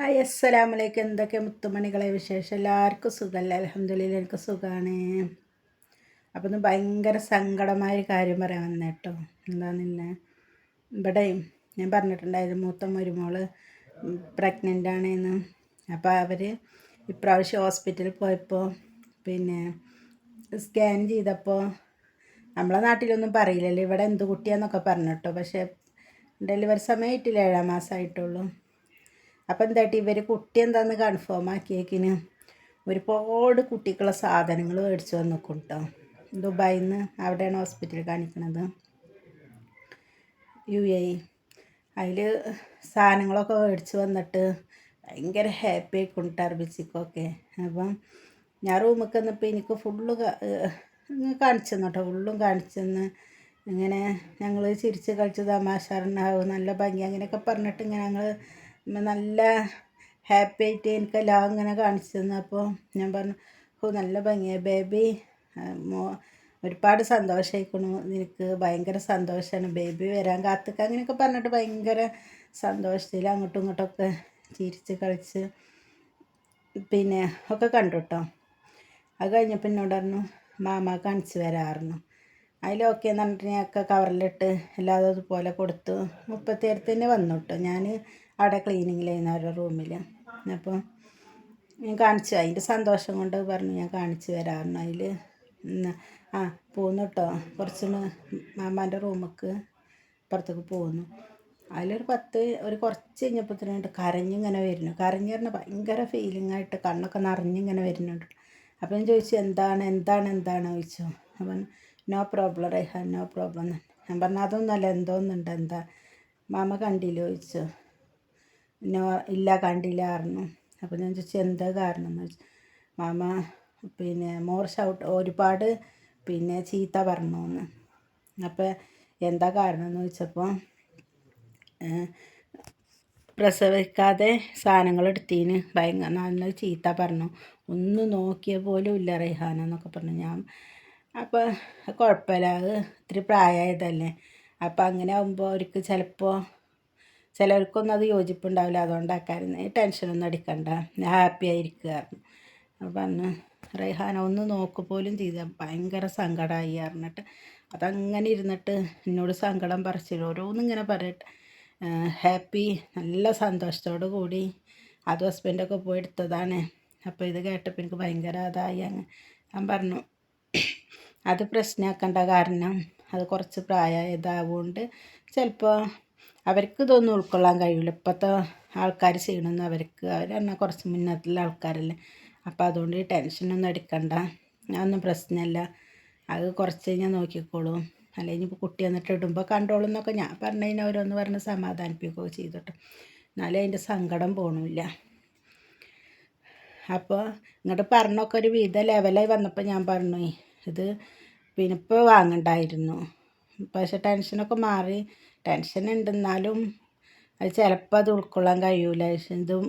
Hi അസ്സലാമലൈക്കും എന്തൊക്കെ മുത്തുമണികളെ വിശേഷം? എല്ലാവർക്കും സുഖമല്ല അലഹമ്മദില്ല എനിക്ക് സുഖമാണ് അപ്പം ഒന്ന് ഭയങ്കര സങ്കടമായ ഒരു കാര്യം പറയാൻ വന്നേ കേട്ടോ എന്താണെന്നില്ല ഇവിടെ ഞാൻ പറഞ്ഞിട്ടുണ്ടായിരുന്നു മൂത്ത മരുമോൾ പ്രഗ്നന്റ് ആണെന്ന്. അപ്പോൾ അവർ ഇപ്രാവശ്യം ഹോസ്പിറ്റലിൽ പോയപ്പോൾ പിന്നെ സ്കാൻ ചെയ്തപ്പോൾ നമ്മളെ നാട്ടിലൊന്നും പറയില്ലല്ലോ. ഇവിടെ എന്ത് കുട്ടിയാന്നൊക്കെ പറഞ്ഞു കേട്ടോ പക്ഷേ ഡെലിവറി സമയമായിട്ടില്ല ഏഴാം മാസമായിട്ടുള്ളൂ അപ്പം എന്തായിട്ട് ഇവർ കുട്ടി എന്താണെന്ന് കൺഫേം ആക്കിയേക്കിന്. ഒരുപാട് കുട്ടിക്കുള്ള സാധനങ്ങൾ മേടിച്ച് വന്നിക്കും കേട്ടോ ദുബായിൽ നിന്ന് അവിടെയാണ് ഹോസ്പിറ്റലിൽ കാണിക്കുന്നത് യു എ അതിൽ സാധനങ്ങളൊക്കെ മേടിച്ച് വന്നിട്ട് ഭയങ്കര ഹാപ്പി ആയിക്കൊണ്ട് ടർബിച്ചിക്കൊക്കെ അപ്പം ഞാൻ റൂമിൽ വന്നപ്പോൾ എനിക്ക് ഫുള്ള് കാണിച്ചു കേട്ടോ ഫുള്ളും കാണിച്ചു തന്ന് ഇങ്ങനെ ഞങ്ങൾ ചിരിച്ച് കളിച്ച് തമാശ ഉണ്ടാവും നല്ല ഭംഗി. അങ്ങനെയൊക്കെ പറഞ്ഞിട്ട് ഇങ്ങനെ ഞങ്ങൾ നല്ല ഹാപ്പി ആയിട്ട് എനിക്കെല്ലാം ഇങ്ങനെ കാണിച്ചു തന്നപ്പോൾ ഞാൻ പറഞ്ഞു ഓ നല്ല ഭംഗിയാണ് ബേബി മോ ഒരുപാട് സന്തോഷമായിക്കണു നിനക്ക് ഭയങ്കര സന്തോഷമാണ് ബേബി വരാൻ കാത്തുക്ക. അങ്ങനെയൊക്കെ പറഞ്ഞിട്ട് ഭയങ്കര സന്തോഷത്തിൽ അങ്ങോട്ടും ഇങ്ങോട്ടൊക്കെ ചിരിച്ച് കളിച്ച് പിന്നെ ഒക്കെ കണ്ടു കേട്ടോ അത് കഴിഞ്ഞപ്പോൾ എന്നോട് പറഞ്ഞു മാമ കാണിച്ച് വരാറുന്നു അതിലൊക്കെ എന്ന് പറഞ്ഞിട്ട് ഞാൻ ഒക്കെ കവറിലിട്ട് എല്ലാതും അതുപോലെ കൊടുത്തു. മുപ്പത്തേരത്തിന് വന്നു കേട്ടോ ഞാൻ അവിടെ ക്ലീനിങ്ങിലായിരുന്നു അവരുടെ റൂമിൽ അപ്പോൾ ഞാൻ കാണിച്ചു അതിന്റെ സന്തോഷം കൊണ്ട് പറഞ്ഞു ഞാൻ കാണിച്ചു തരാറുണ്ട് അതിൽ ആ പോന്നു കേട്ടോ കുറച്ചൊന്ന് മാമാന്റെ റൂമിലേക്ക് പുറത്തേക്ക് പോന്നു. അതിലൊരു പത്ത് ഒരു കുറച്ച് കഴിഞ്ഞപ്പോഴത്തേനുണ്ട് കരഞ്ഞിങ്ങനെ വരുന്നു. കരഞ്ഞു പറഞ്ഞാൽ ഭയങ്കര ഫീലിംഗ് ആയിട്ട് കണ്ണൊക്കെ നിറഞ്ഞിങ്ങനെ വരുന്നുണ്ട്. അപ്പോൾ ഞാൻ ചോദിച്ചു എന്താണ് എന്താണ് എന്താണ്? ചോദിച്ചു. അപ്പം no problem Raihan no problem ഞാൻ പറഞ്ഞു അതൊന്നുമല്ല എന്തോന്നുണ്ട് എന്താ? മാമ കണ്ടില്ല ചോദിച്ചു. നോ ഇല്ല കണ്ടില്ല പറഞ്ഞു. അപ്പോൾ ഞാൻ ചോദിച്ചു എന്താ കാരണം? എന്ന് വെച്ചാൽ മാമ പിന്നെ മോർ ഷൗട്ട് ഒരുപാട് പിന്നെ ചീത്ത പറഞ്ഞു എന്ന് അപ്പോൾ എന്താ കാരണം എന്ന് ചോദിച്ചപ്പോൾ പ്രസവിക്കാതെ സാധനങ്ങൾ എടുത്തീന്. ഭയങ്കര നല്ല ചീത്ത പറഞ്ഞു. ഒന്ന് നോക്കിയ പോലും ഇല്ല റെഹാന എന്നൊക്കെ പറഞ്ഞു. ഞാൻ അപ്പോൾ കുഴപ്പമില്ല. അത് ഇത്തിരി പ്രായമായതല്ലേ അപ്പോൾ അങ്ങനെ ആകുമ്പോൾ അവർക്ക് ചിലപ്പോൾ ചിലർക്കൊന്നും അത് യോജിപ്പുണ്ടാവില്ല. അതുകൊണ്ടാക്കായിരുന്നു ഈ ടെൻഷനൊന്നും അടിക്കണ്ട. ഹാപ്പി ആയിരിക്കുക. പറഞ്ഞു റൈഹാന ഒന്ന് നോക്ക് പോലും ചെയ്ത ഭയങ്കര സങ്കടമായി പറഞ്ഞിട്ട്. അതങ്ങനെ ഇരുന്നിട്ട് എന്നോട് സങ്കടം പറിച്ചില്ല ഓരോന്നിങ്ങനെ പറയട്ടെ ഹാപ്പി നല്ല സന്തോഷത്തോടു കൂടി അത് ഹസ്ബൻഡൊക്കെ പോയി എടുത്തതാണ്. അപ്പോൾ ഇത് കേട്ടപ്പോൾ എനിക്ക് ഭയങ്കര അതായി അങ്ങ്. ഞാൻ പറഞ്ഞു അത് പ്രശ്നമാക്കേണ്ട കാരണം അത് കുറച്ച് പ്രായമായതാവുകൊണ്ട് ചിലപ്പോൾ അവർക്ക് ഇതൊന്നും ഉൾക്കൊള്ളാൻ കഴിയില്ല ഇപ്പോഴത്തെ ആൾക്കാർ ചെയ്യണമെന്ന് അവർക്ക് അവർ പറഞ്ഞാൽ കുറച്ച് മുന്നത്തുള്ള ആൾക്കാരല്ലേ. അപ്പോൾ അതുകൊണ്ട് ടെൻഷനൊന്നും എടുക്കണ്ട. അതൊന്നും പ്രശ്നമല്ല അത് കുറച്ച് കഴിഞ്ഞാൽ നോക്കിക്കോളും. അല്ലെങ്കിൽ ഇപ്പോൾ കുട്ടി വന്നിട്ട് ഇടുമ്പോൾ കണ്ടോളും എന്നൊക്കെ ഞാൻ പറഞ്ഞു കഴിഞ്ഞാൽ അവരൊന്ന് പറഞ്ഞ് സമാധാനിപ്പിക്കുക ചെയ്തിട്ട്. എന്നാലും അതിന്റെ സങ്കടം പോകണില്ല അപ്പോൾ ഇങ്ങോട്ട് പറഞ്ഞൊക്കെ ഒരു വിധ ലെവലായി വന്നപ്പോൾ ഞാൻ പറഞ്ഞു ഇത് പിന്നെ ഇപ്പോൾ വാങ്ങണ്ടായിരുന്നു. പക്ഷെ ടെൻഷനൊക്കെ മാറി ടെൻഷൻ ഉണ്ടെന്നാലും അത് ചിലപ്പോൾ അത് ഉൾക്കൊള്ളാൻ കഴിയൂല. ഇതും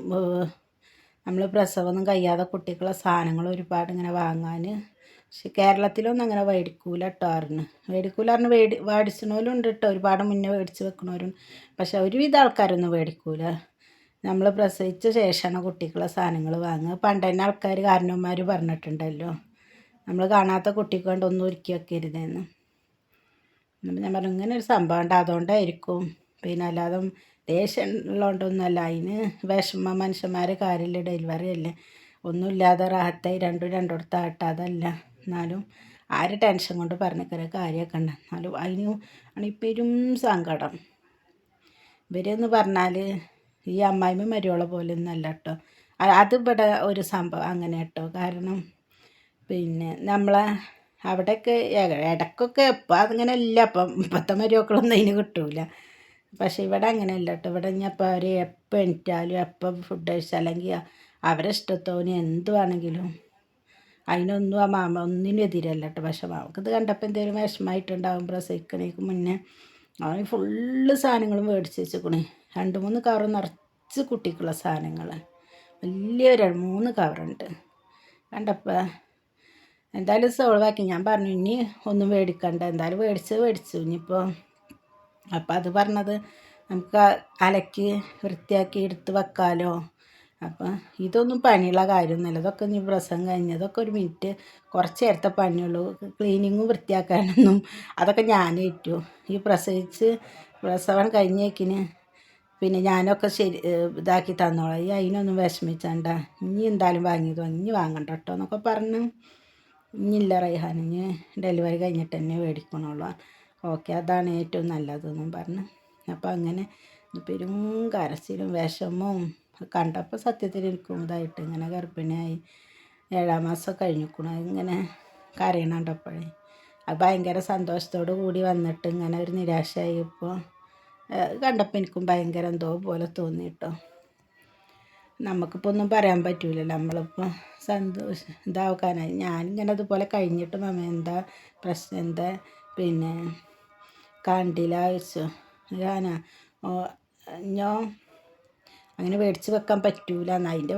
നമ്മൾ പ്രസവമൊന്നും കഴിയാതെ കുട്ടിക്കുള്ള സാധനങ്ങൾ ഒരുപാട് ഇങ്ങനെ വാങ്ങാൻ പക്ഷെ കേരളത്തിലൊന്നും അങ്ങനെ മേടിക്കൂല കേട്ടോ അറിഞ്ഞ് മേടിക്കൂല അറിഞ്ഞ് മേടി മേടിച്ചണോലും ഉണ്ട് കേട്ടോ ഒരുപാട് മുന്നേ മേടിച്ച് വെക്കണവരും പക്ഷെ ഒരുവിധ ആൾക്കാരൊന്നും മേടിക്കൂല നമ്മൾ പ്രസവിച്ച ശേഷമാണ് കുട്ടിക്കുള്ള സാധനങ്ങൾ വാങ്ങുക. പണ്ട് തന്നെ ആൾക്കാർ കാരണവന്മാർ പറഞ്ഞിട്ടുണ്ടല്ലോ. നമ്മൾ കാണാത്ത കുട്ടിക്ക് ഒന്നും ഒരുക്കി വെക്കരുതെന്ന്. ഞാൻ പറഞ്ഞു ഇങ്ങനെ ഒരു സംഭവം ഉണ്ട് അതുകൊണ്ടായിരിക്കും. പിന്നെ അല്ലാതെ ദേഷ്യം ഉള്ളതുകൊണ്ടൊന്നുമല്ല അതിന് വിഷമ മനുഷ്യന്മാരെ കാര്യമില്ല ഡെലിവറി അല്ലേ? ഒന്നുമില്ലാതെ റാഹത്തായി രണ്ടും രണ്ടിടത്ത് ആട്ടാതല്ല എന്നാലും ആര് ടെൻഷൻ കൊണ്ട് പറഞ്ഞിക്കര കാര്യമൊക്കെ ഉണ്ട്. എന്നാലും അതിന് ആണ് പെരും സങ്കടം. ഇവരെന്ന് പറഞ്ഞാൽ ഈ അമ്മായിമ്മ മരിയോള പോലെ ഒന്നല്ല കേട്ടോ അത് ഇവിടെ ഒരു സംഭവം അങ്ങനെ കേട്ടോ കാരണം പിന്നെ നമ്മളെ അവിടെയൊക്കെ ഇടയ്ക്കൊക്കെ ഇപ്പം അതിങ്ങനെ ഇല്ല അപ്പം ഇപ്പോഴത്തെ മരുമക്കളൊന്നും അതിന് കിട്ടൂല. പക്ഷേ ഇവിടെ അങ്ങനെയല്ല കേട്ടോ. ഇവിടെ ഇനിയപ്പോൾ അവർ എപ്പോൾ എണീറ്റാലും എപ്പം ഫുഡ് കഴിച്ചാൽ അല്ലെങ്കിൽ അവരെ ഇഷ്ടത്തോന് എന്തുവാണെങ്കിലും അതിനൊന്നും ആ മാമ ഒന്നിനും എതിരല്ല കേട്ടോ. പക്ഷെ മാമക്കത് കണ്ടപ്പോൾ എന്തെങ്കിലും വിഷമമായിട്ടുണ്ടാവും പ്രസവിക്കണേക്ക് മുന്നേ അവൻ ഫുള്ള് സാധനങ്ങളും മേടിച്ച് വെച്ചേക്കണേ. രണ്ട് മൂന്ന് കവർ നിറച്ച് കുട്ടിക്കുള്ള സാധനങ്ങൾ വലിയൊരു മൂന്ന് കവറുണ്ട്. കണ്ടപ്പോൾ എന്തായാലും സോൾവാക്കി ഞാൻ പറഞ്ഞു ഇനി ഒന്നും മേടിക്കണ്ട എന്തായാലും മേടിച്ച് മേടിച്ചു ഇനിയിപ്പോൾ അപ്പോൾ അത് പറഞ്ഞത് നമുക്ക് അലക്കി വൃത്തിയാക്കി എടുത്ത് വെക്കാലോ. അപ്പം ഇതൊന്നും പണിയുള്ള കാര്യമൊന്നുമല്ല. ഇതൊക്കെ ഇനി പ്രസവം കഴിഞ്ഞ് അതൊക്കെ ഒരു മിനിറ്റ് കുറച്ച് നേരത്തെ പണിയുള്ളൂ. ക്ലീനിങ്ങും വൃത്തിയാക്കാനൊന്നും അതൊക്കെ ഞാൻ ഏറ്റു. ഈ പ്രസവിച്ച് പ്രസവം കഴിഞ്ഞേക്കിന് പിന്നെ ഞാനൊക്കെ ശരി ഇതാക്കി തന്നോളാം. ഈ അതിനൊന്നും വിഷമിച്ചണ്ട. ഇനി എന്തായാലും വാങ്ങിയത് ഇനി വാങ്ങണ്ട കേട്ടോ എന്നൊക്കെ പറഞ്ഞ് ഇനിയില്ല റൈഹാൻ ഇനി ഡെലിവറി കഴിഞ്ഞിട്ട് തന്നെ മേടിക്കണുള്ളൂ. ഓക്കെ അതാണ് ഏറ്റവും നല്ലതെന്നും പറഞ്ഞ്. അപ്പോൾ അങ്ങനെ പെരും കരച്ചിലും വിഷമവും കണ്ടപ്പോൾ സത്യത്തിൽ എനിക്കും ഇതായിട്ട് ഇങ്ങനെ ഗർഭിണിയായി ഏഴാം മാസം കഴിഞ്ഞിരിക്കണു. ഇങ്ങനെ കരയണണ്ടപ്പോഴേ അത് ഭയങ്കര സന്തോഷത്തോടു കൂടി വന്നിട്ട് ഇങ്ങനെ ഒരു നിരാശയായി ഇപ്പോൾ കണ്ടപ്പോൾ എനിക്കും ഭയങ്കര എന്തോ പോലെ തോന്നി കേട്ടോ. നമുക്കിപ്പോൾ ഒന്നും പറയാൻ പറ്റില്ല നമ്മളിപ്പോൾ സന്തോഷം ഇതാക്കാനായി ഞാനിങ്ങനെ അതുപോലെ കഴിഞ്ഞിട്ട് അമ്മ എന്താ പ്രശ്നം എന്താ? പിന്നെ കണ്ടില്ല വെച്ചോ ഞാനാ ഞാൻ അങ്ങനെ മേടിച്ച് വെക്കാൻ പറ്റൂല എന്ന് അതിന്റെ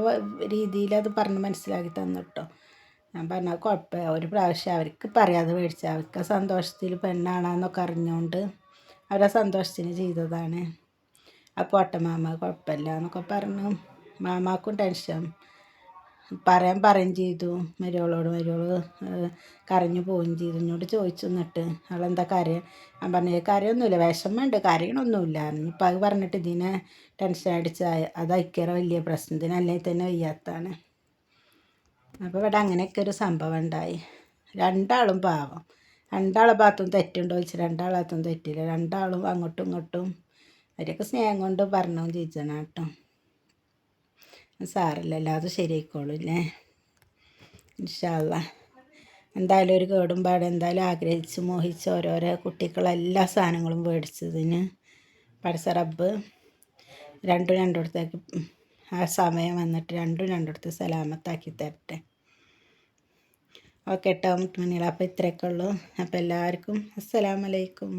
രീതിയിൽ അത് പറഞ്ഞ് മനസ്സിലാക്കി തന്നിട്ടോ. ഞാൻ പറഞ്ഞാൽ കുഴപ്പമില്ല. ഒരു പ്രാവശ്യം അവർക്ക് പറയാതെ മേടിച്ച അവർക്ക് സന്തോഷത്തിൽ പെണ്ണാണെന്നൊക്കെ അറിഞ്ഞുകൊണ്ട് അവരെ സന്തോഷത്തിന് ചെയ്തതാണ്. ആ പോട്ടെ മാമ കുഴപ്പമില്ല എന്നൊക്കെ പറഞ്ഞു. മാമാക്കും ടെൻഷൻ. പറയാൻ പറയും ചെയ്തു. മരുവളോട് മരുവൾ കരഞ്ഞു പോവുകയും ചെയ്തു. എന്നോട് ചോദിച്ചു എന്നിട്ട് അവളെന്താ കരയും? ഞാൻ പറഞ്ഞു കരയൊന്നുമില്ല വിഷമമുണ്ട് കരയണമൊന്നുമില്ല ഇപ്പം അത് പറഞ്ഞിട്ട് ഇതിനെ ടെൻഷൻ അടിച്ച അത് അയക്കറ വലിയ പ്രശ്നം. ഇതിനല്ലെങ്കിൽ തന്നെ വയ്യാത്താണ്. അപ്പോൾ ഇവിടെ അങ്ങനെയൊക്കെ ഒരു സംഭവം ഉണ്ടായി. രണ്ടാളും പാവം. രണ്ടാളെ ഭാഗത്തും തെറ്റുണ്ടോ ചോദിച്ചാൽ രണ്ടാളത്തും തെറ്റില്ല. രണ്ടാളും അങ്ങോട്ടും ഇങ്ങോട്ടും അവരൊക്കെ സ്നേഹം കൊണ്ട് പറഞ്ഞു ചോദിച്ചാണ് കേട്ടോ. സാറില്ലല്ലോ അത് ശരിയായിക്കോളൂല്ലേ? ഇൻഷാല്ല എന്തായാലും ഒരു കേടും എന്തായാലും ആഗ്രഹിച്ച് മോഹിച്ച് ഓരോരോ കുട്ടികളെല്ലാ സാധനങ്ങളും മേടിച്ചതിന്. പഠിച്ച റബ്ബ് രണ്ടും രണ്ടിടത്തേക്ക് ആ സമയം വന്നിട്ട് രണ്ടും രണ്ടിടത്ത് സലാമത്താക്കി തരട്ടെ. ഓക്കെ കേട്ടോ മുത്തുമണികൾ അപ്പോൾ ഇത്രയൊക്കെ ഉള്ളൂ. അപ്പോൾ എല്ലാവർക്കും അസ്സലാമലൈക്കും.